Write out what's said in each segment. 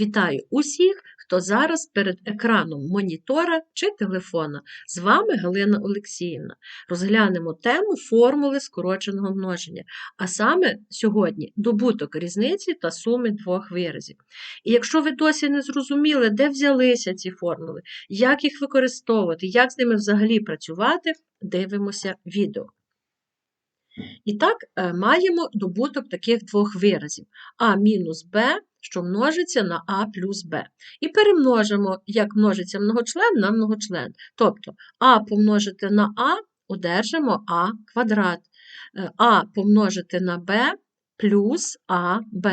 Вітаю усіх, хто зараз перед екраном монітора чи телефона. З вами Галина Олексіївна. Розглянемо тему формули скороченого множення, а саме сьогодні добуток різниці та суми двох виразів. І якщо ви досі не зрозуміли, де взялися ці формули, як їх використовувати, як з ними взагалі працювати, дивимося відео. І так, е, маємо добуток таких двох виразів а мінус b, що множиться на а плюс b. І перемножимо, як множиться многочлен на многочлен. Тобто а помножити на а одержимо а квадрат, е, а помножити на b плюс аб.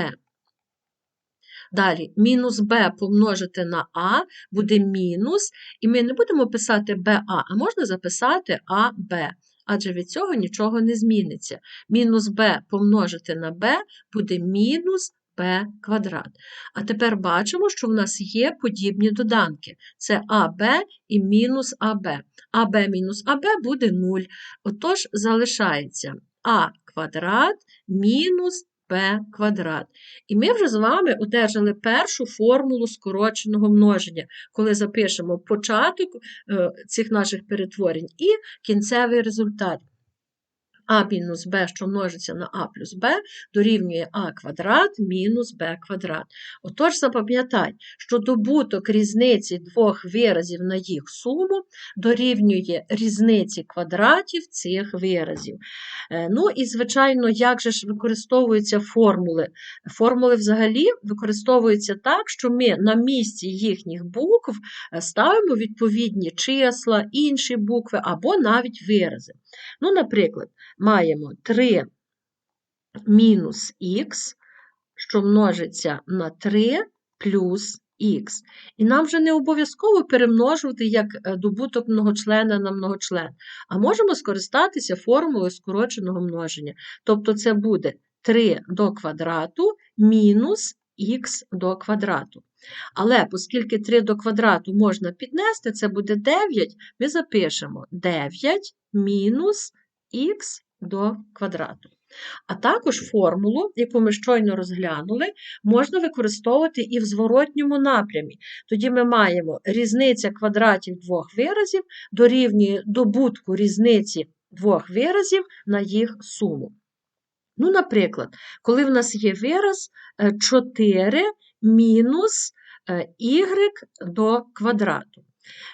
Далі, мінус b помножити на а буде мінус, і ми не будемо писати ba, а можна записати аб адже від цього нічого не зміниться. Мінус b помножити на b буде мінус b квадрат. А тепер бачимо, що в нас є подібні доданки. Це АБ і мінус АБ. АБ мінус АБ буде 0. Отож, залишається А квадрат мінус b квадрат. І ми вже з вами одержали першу формулу скороченого множення, коли запишемо початок е, цих наших перетворень і кінцевий результат а мінус b, що множиться на а плюс b, дорівнює а квадрат мінус b квадрат. Отож, запам'ятай, що добуток різниці двох виразів на їх суму дорівнює різниці квадратів цих виразів. Е, ну і, звичайно, як же ж використовуються формули? Формули взагалі використовуються так, що ми на місці їхніх букв е, ставимо відповідні числа, інші букви або навіть вирази. Ну, Наприклад, маємо 3 мінус х, що множиться на 3 плюс х. І нам вже не обов'язково перемножувати як е, добуток многочлена на многочлен, а можемо скористатися формулою скороченого множення. Тобто це буде 3 до квадрату мінус х до квадрату. Але оскільки 3 до квадрату можна піднести, це буде 9, ми запишемо 9 мінус х до квадрату. А також формулу, яку ми щойно розглянули, можна використовувати і в зворотньому напрямі. Тоді ми маємо різниця квадратів двох виразів дорівнює добутку різниці двох виразів на їх суму. Ну, Наприклад, коли в нас є вираз 4 е, мінус y е, до квадрату.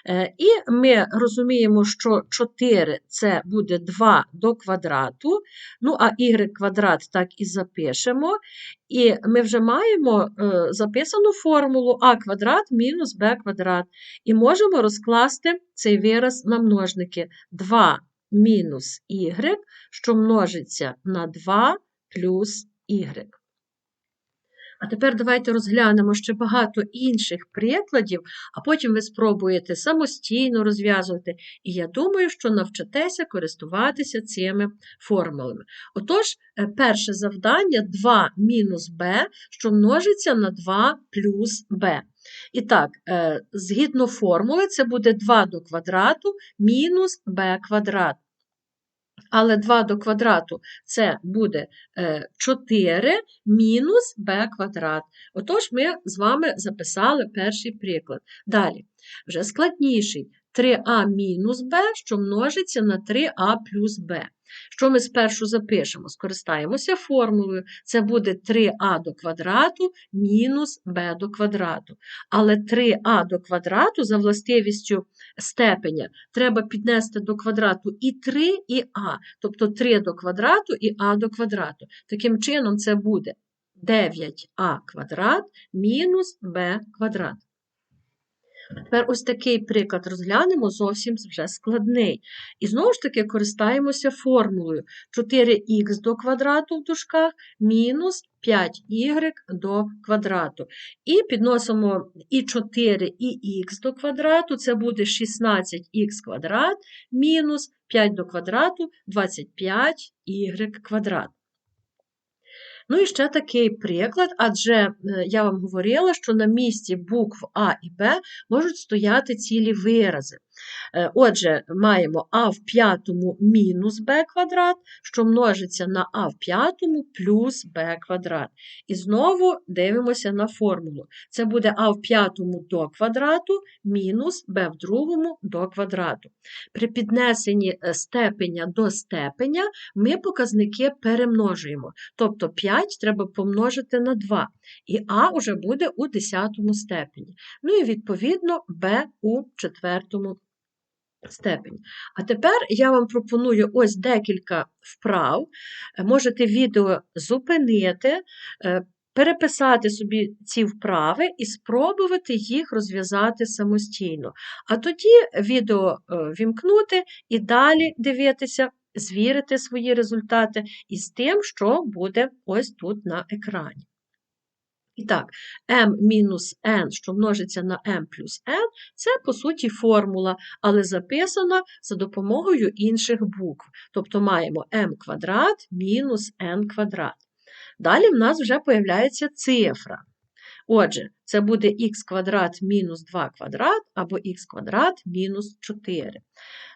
Е, і ми розуміємо, що 4 це буде 2 до квадрату, ну а y квадрат так і запишемо. І ми вже маємо е, записану формулу а квадрат мінус b квадрат. І можемо розкласти цей вираз на множники 2 мінус y, що множиться на 2 плюс y. А тепер давайте розглянемо ще багато інших прикладів, а потім ви спробуєте самостійно розв'язувати. І я думаю, що навчитеся користуватися цими формулами. Отож, е, перше завдання 2 мінус b, що множиться на 2 плюс b. І так, е, згідно формули, це буде 2 до квадрату мінус b квадрат. Але 2 до квадрату це буде 4 е, мінус b квадрат. Отож, ми з вами записали перший приклад. Далі, вже складніший 3а мінус b, що множиться на 3а плюс b. Що ми спершу запишемо? Скористаємося формулою. Це буде 3а до квадрату мінус b до квадрату. Але 3а до квадрату за властивістю степеня треба піднести до квадрату і 3, і а, тобто 3 до квадрату і а до квадрату. Таким чином, це буде 9а квадрат мінус b квадрат. Тепер ось такий приклад розглянемо, зовсім вже складний. І знову ж таки користаємося формулою 4х до квадрату в дужках мінус 5y до квадрату. І підносимо і 4 і х до квадрату, це буде 16х квадрат мінус 5 до квадрату 25y квадрат. Ну і ще такий приклад, адже е, я вам говорила, що на місці букв А і Б можуть стояти цілі вирази. Е, Отже, маємо а в п'ятому мінус b квадрат, що множиться на а в п'ятому плюс b квадрат. І знову дивимося на формулу. Це буде а в п'ятому до квадрату мінус b в другому до квадрату. При піднесенні е, степеня до степеня ми показники перемножуємо. Тобто 5 треба помножити на 2, і а вже буде у 10 степені. Ну і відповідно b у четвертому степені. А тепер я вам пропоную ось декілька вправ. Е, Можете відео зупинити, е, переписати собі ці вправи і спробувати їх розв'язати самостійно. А тоді відео е, вімкнути і далі дивитися, звірити свої результати із тим, що буде ось тут на екрані. І так, m-n, що множиться на m плюс n, це, по суті, формула, але записана за допомогою інших букв. Тобто маємо m квадрат мінус n квадрат. Далі в нас вже появляється цифра. Отже, це буде х квадрат мінус 2 квадрат або х квадрат мінус 4.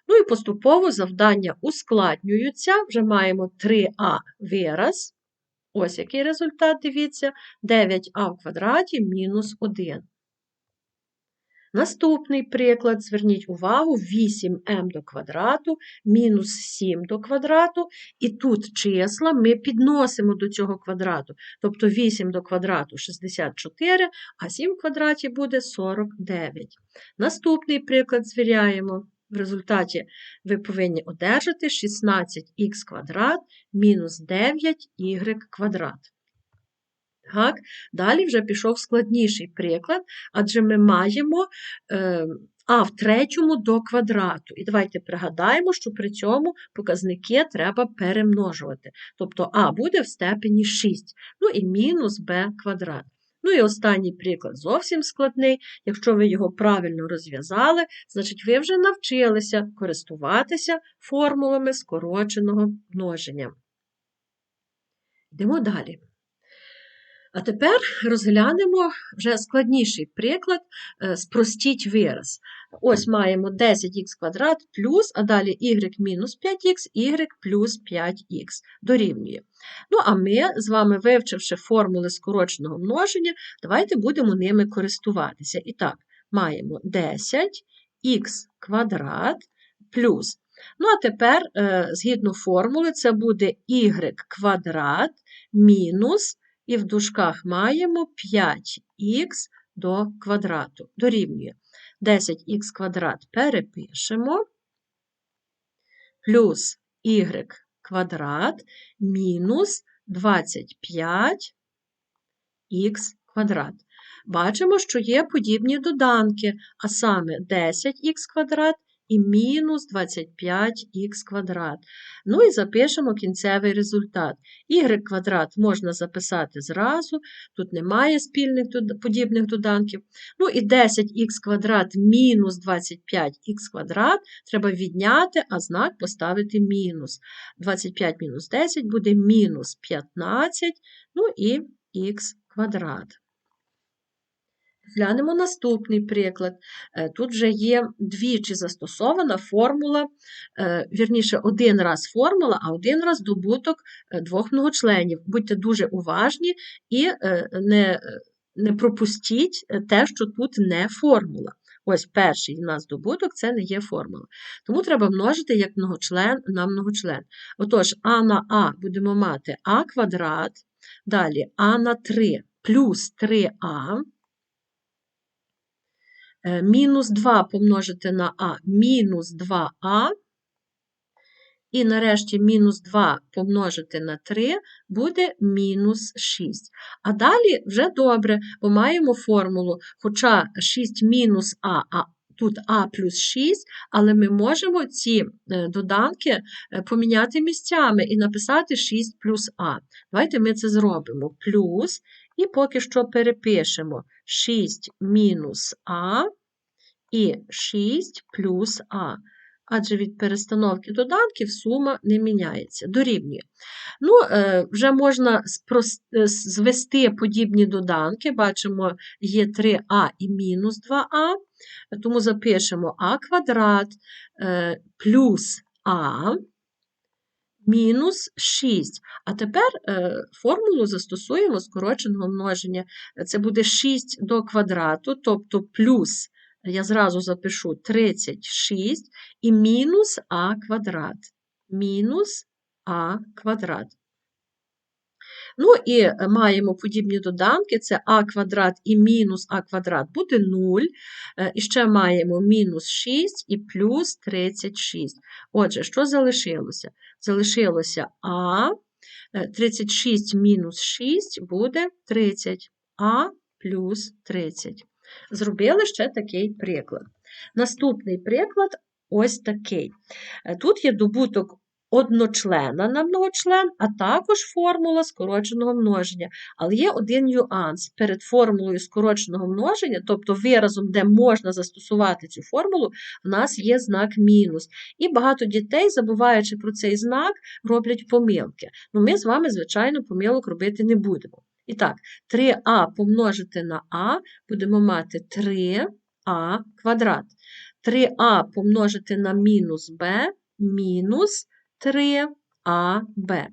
Ну і поступово завдання ускладнюються, вже маємо 3а вираз. Ось який результат, дивіться, 9а в квадраті мінус 1. Наступний приклад, зверніть увагу, 8m до квадрату мінус 7 до квадрату, і тут числа ми підносимо до цього квадрату. Тобто 8 до квадрату 64, а 7 в квадраті буде 49. Наступний приклад звіряємо. В результаті ви повинні одержати 16х квадрат мінус 9y квадрат. Так, Далі вже пішов складніший приклад, адже ми маємо е, а в третьому до квадрату. І давайте пригадаємо, що при цьому показники треба перемножувати. Тобто а буде в степені 6, ну і мінус b квадрат. Ну і останній приклад зовсім складний. Якщо ви його правильно розв'язали, значить ви вже навчилися користуватися формулами скороченого множення. Йдемо далі. А тепер розглянемо вже складніший приклад, е, спростіть вираз. Ось маємо 10х квадрат плюс, а далі y мінус 5х, y плюс 5х дорівнює. Ну, а ми з вами, вивчивши формули скороченого множення, давайте будемо ними користуватися. І так, маємо 10х квадрат плюс. Ну, а тепер, е, згідно формули, це буде y квадрат мінус і в дужках маємо 5х до квадрату. Дорівнює 10х квадрат перепишемо, плюс y квадрат мінус 25х квадрат. Бачимо, що є подібні доданки, а саме 10х квадрат і мінус 25х квадрат. Ну і запишемо кінцевий результат. Y квадрат можна записати зразу, тут немає спільних подібних доданків. Ну і 10х квадрат мінус 25х квадрат треба відняти, а знак поставити мінус. 25 мінус 10 буде мінус 15, ну і х квадрат. Глянемо наступний приклад. Е, тут вже є двічі застосована формула, е, вірніше, один раз формула, а один раз добуток е, двох многочленів. Будьте дуже уважні і не не пропустіть те, що тут не формула. Ось перший у нас добуток це не є формула. Тому треба множити як многочлен на многочлен. Отож, а на а будемо мати а квадрат, далі а на 3 плюс 3а. Е, мінус 2 помножити на А мінус 2а. І нарешті мінус 2 помножити на 3 буде мінус 6. А далі вже добре, бо маємо формулу, хоча 6 мінус А, а тут А плюс 6, але ми можемо ці е, доданки е, поміняти місцями і написати 6 плюс А. Давайте ми це зробимо. Плюс, і поки що перепишемо 6 мінус А і 6 плюс А. Адже від перестановки доданків сума не міняється, дорівнює. Ну, е, Вже можна звести подібні доданки. Бачимо, є 3а і мінус 2а. тому запишемо а квадрат е, плюс а мінус 6. А тепер е, формулу застосуємо скороченого множення. Це буде 6 до квадрату, тобто плюс, я зразу запишу 36 і мінус а квадрат. Мінус а квадрат. Ну і е, маємо подібні доданки: це а квадрат і мінус а квадрат буде 0. Е, і ще маємо мінус 6 і плюс 36. Отже, що залишилося? Залишилося а, 36 е, мінус 6 буде 30, а плюс 30. Зробили ще такий приклад. Наступний приклад ось такий. Тут є добуток одночлена на многочлен, а також формула скороченого множення. Але є один нюанс. Перед формулою скороченого множення, тобто виразом, де можна застосувати цю формулу, в нас є знак мінус. І багато дітей, забуваючи про цей знак, роблять помилки. Ну, Ми з вами, звичайно, помилок робити не будемо. І так, 3а помножити на а, будемо мати 3а квадрат. 3а помножити на мінус b мінус 3АБ.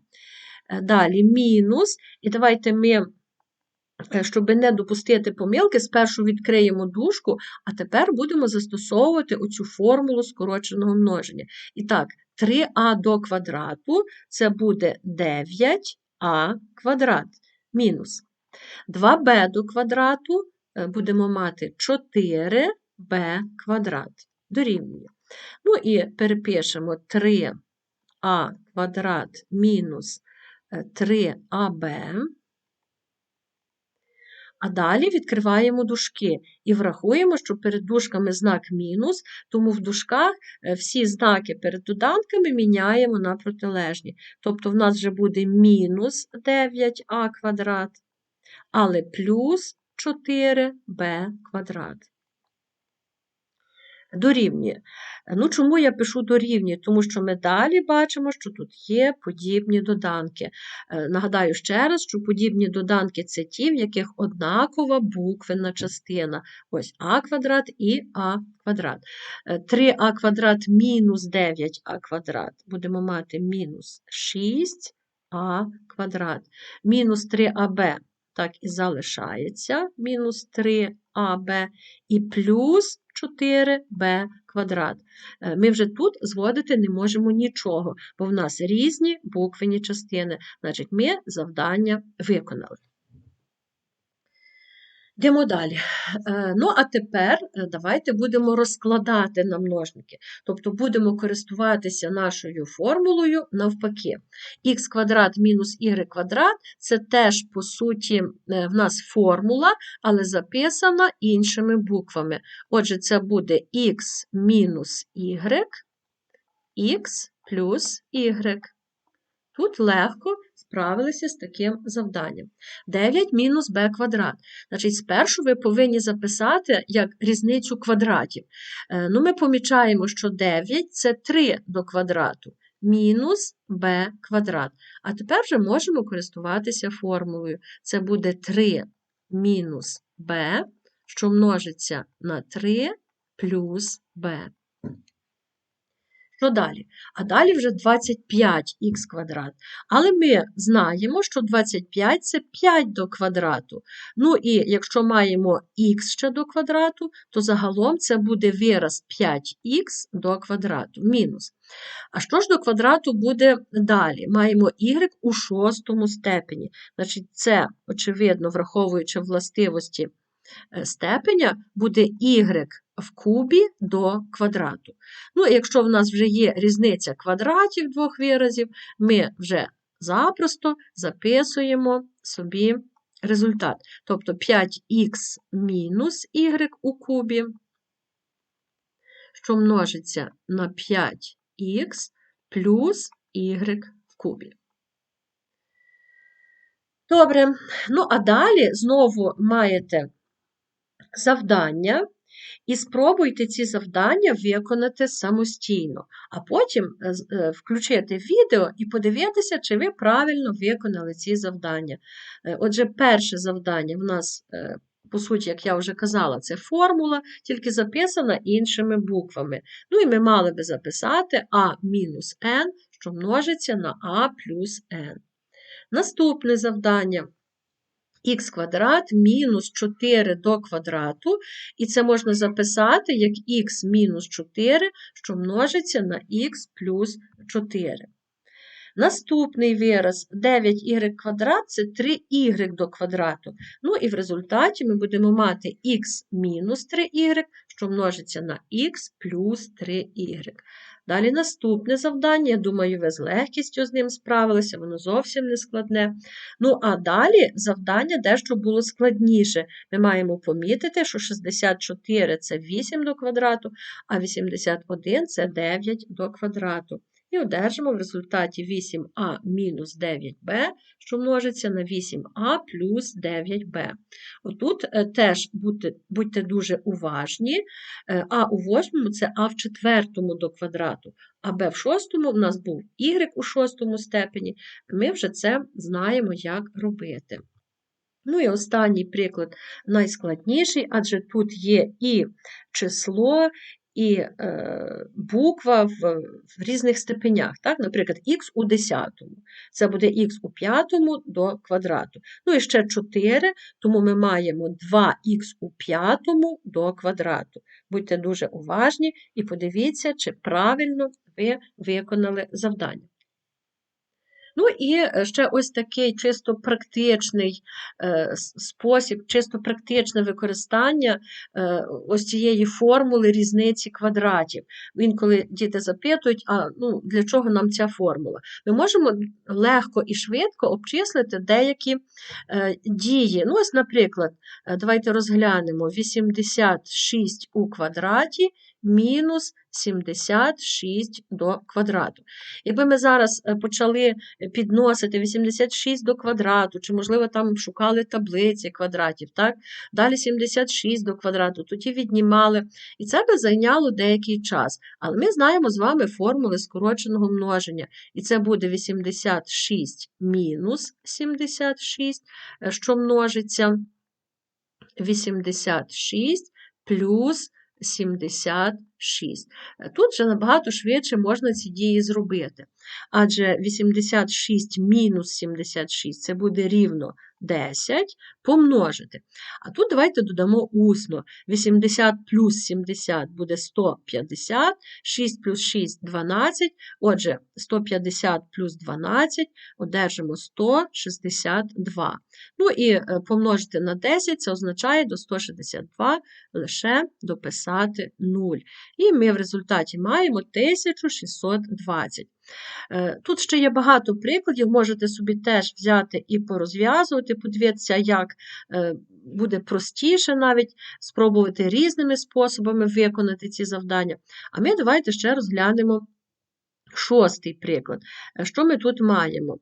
Е, далі мінус. І давайте ми, е, щоб не допустити помилки, спершу відкриємо дужку, а тепер будемо застосовувати оцю формулу скороченого множення. І так, 3а до квадрату це буде 9а квадрат мінус. 2b до квадрату е, будемо мати 4b квадрат. Дорівнює. Ну і перепишемо 3 а квадрат мінус 3аб. Е, а далі відкриваємо дужки і врахуємо, що перед дужками знак мінус, тому в дужках е, всі знаки перед доданками міняємо на протилежні. Тобто в нас вже буде мінус 9а квадрат, але плюс 4b квадрат дорівнює. Ну, Чому я пишу дорівнює? Тому що ми далі бачимо, що тут є подібні доданки. Е, нагадаю ще раз, що подібні доданки це ті, в яких однакова буквенна частина. Ось а квадрат і а квадрат. 3а е, квадрат мінус 9а квадрат. Будемо мати мінус 6а квадрат. Мінус 3аб. Так і залишається мінус 3аб і плюс 4b квадрат. Е, ми вже тут зводити не можемо нічого, бо в нас різні буквені частини. Значить, ми завдання виконали. Йдемо далі. Е, ну, а тепер е, давайте будемо розкладати на множники. Тобто будемо користуватися нашою формулою навпаки. Х квадрат мінус y квадрат це теж, по суті, е, в нас формула, але записана іншими буквами. Отже, це буде х мінус y, х плюс y. Тут легко справилися з таким завданням. 9 мінус b квадрат. Значить, спершу ви повинні записати як різницю квадратів. Е, ну, Ми помічаємо, що 9 це 3 до квадрату. Мінус b квадрат. А тепер вже можемо користуватися формулою. Це буде 3 мінус b, що множиться на 3 плюс b. Що далі? А далі вже 25х квадрат. Але ми знаємо, що 25 це 5 до квадрату. Ну і якщо маємо х ще до квадрату, то загалом це буде вираз 5х до квадрату. Мінус. А що ж до квадрату буде далі? Маємо y у шостому степені. Значить, це, очевидно, враховуючи властивості степеня буде y в кубі до квадрату. Ну, якщо в нас вже є різниця квадратів двох виразів, ми вже запросто записуємо собі результат. Тобто 5х мінус y у кубі, що множиться на 5х плюс y в кубі. Добре, ну а далі знову маєте завдання, і спробуйте ці завдання виконати самостійно, а потім е, е, включити відео і подивитися, чи ви правильно виконали ці завдання. Е, отже, перше завдання в нас по суті, як я вже казала, це формула, тільки записана іншими буквами. Ну і ми мали би записати а мінус n, що множиться на а плюс n. Наступне завдання х квадрат мінус 4 до квадрату, і це можна записати як х мінус 4, що множиться на х плюс 4. Наступний вираз 9y квадрат це 3y до квадрату. Ну і в результаті ми будемо мати х мінус 3y, що множиться на х плюс 3y. Далі наступне завдання, я думаю, ви з легкістю з ним справилися, воно зовсім не складне. Ну, а далі завдання дещо було складніше. Ми маємо помітити, що 64 це 8 до квадрату, а 81 це 9 до квадрату і одержимо в результаті 8а мінус 9b, що множиться на 8а плюс 9b. Отут е, теж будьте, будьте дуже уважні. Е, а у восьмому це а в четвертому до квадрату, а b в шостому в нас був y у шостому степені. Ми вже це знаємо, як робити. Ну і останній приклад найскладніший, адже тут є і число, і е, буква в, в різних степенях. Так? Наприклад, х у десятому. Це буде х у п'ятому до квадрату. Ну і ще 4, тому ми маємо 2х у п'ятому до квадрату. Будьте дуже уважні і подивіться, чи правильно ви виконали завдання. Ну і е, ще ось такий чисто практичний е, спосіб, чисто практичне використання е, ось цієї формули різниці квадратів. Інколи діти запитують, а ну, для чого нам ця формула? Ми можемо легко і швидко обчислити деякі дії. Ну, ось, Наприклад, давайте розглянемо 86 у квадраті мінус 76 до квадрату. Якби ми зараз е, почали підносити 86 до квадрату, чи, можливо, там шукали таблиці квадратів, так? далі 76 до квадрату, тоді віднімали. І це би зайняло деякий час. Але ми знаємо з вами формули скороченого множення. І це буде 86 мінус 76, е, що множиться 86 плюс 76. Тут вже набагато швидше можна ці дії зробити. Адже 86 мінус 76 це буде рівно 10 помножити. А тут давайте додамо усно. 80 плюс 70 буде 150, 6 плюс 6 12. Отже, 150 плюс 12 одержимо 162. Ну і е, помножити на 10 це означає до 162 лише дописати 0. І ми в результаті маємо 1620. Е, тут ще є багато прикладів, можете собі теж взяти і порозв'язувати, подивитися, як е, буде простіше навіть спробувати різними способами виконати ці завдання. А ми давайте ще розглянемо. Шостий приклад. Е, що ми тут маємо?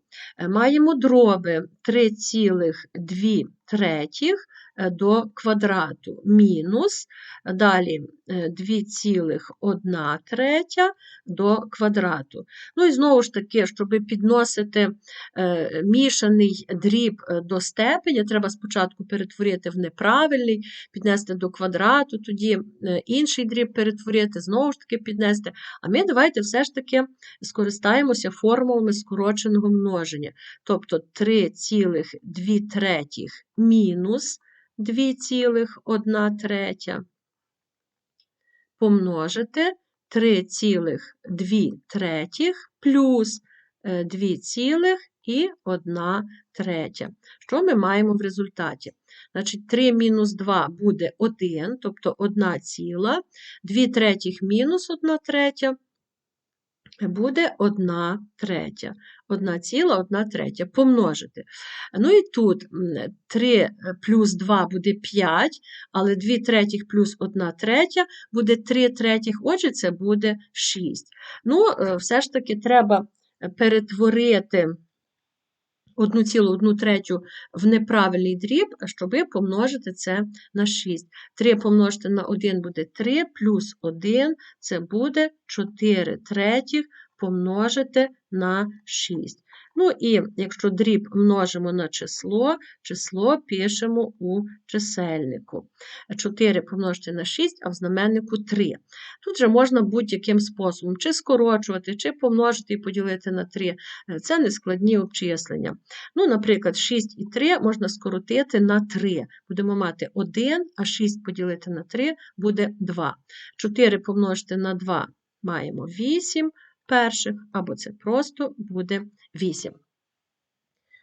Маємо дроби 3,2 третіх Е, до квадрату мінус, далі 2,1 е, третя до квадрату. Ну і знову ж таки, щоб підносити е, мішаний дріб до степеня, треба спочатку перетворити в неправильний, піднести до квадрату, тоді інший дріб перетворити, знову ж таки піднести. А ми давайте все ж таки скористаємося формулами скороченого множення. Тобто 3,2 третіх мінус 2,1 третя помножити 3,2 третіх плюс 2,1 е, третя. Що ми маємо в результаті? Значить, 3 мінус 2 буде 1, тобто 1 ціла, 2 третіх мінус 1 третя буде 1 третя. 1 ціла, 1 третя. Помножити. Ну і тут 3 плюс 2 буде 5, але 2 третіх плюс 1 третя буде 3 третіх, отже, це буде 6. Ну, е, все ж таки треба перетворити. 1,1 третю в неправильний дріб, щоб помножити це на 6. 3 помножити на 1 буде 3, плюс 1 це буде 4 третіх помножити на 6. Ну і якщо дріб множимо на число, число пишемо у чисельнику. 4 помножити на 6, а в знаменнику 3. Тут же можна будь-яким способом, чи скорочувати, чи помножити і поділити на 3. Це не складні обчислення. Ну, Наприклад, 6 і 3 можна скоротити на 3. Будемо мати 1, а 6 поділити на 3 буде 2. 4 помножити на 2 маємо 8 перших, або це просто буде 8.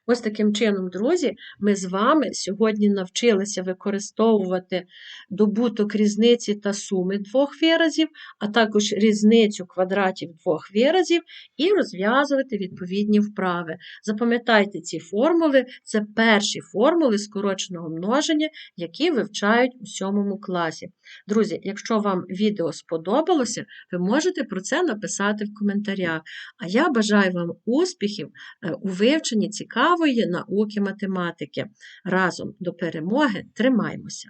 Ось таким чином, друзі, ми з вами сьогодні навчилися використовувати добуток різниці та суми двох виразів, а також різницю квадратів двох виразів і розв'язувати відповідні вправи. Запам'ятайте ці формули, це перші формули скороченого множення, які вивчають у сьомому класі. Друзі, якщо вам відео сподобалося, ви можете про це написати в коментарях. А я бажаю вам успіхів е, у вивченні цікавої науки математики. Разом до перемоги тримаймося!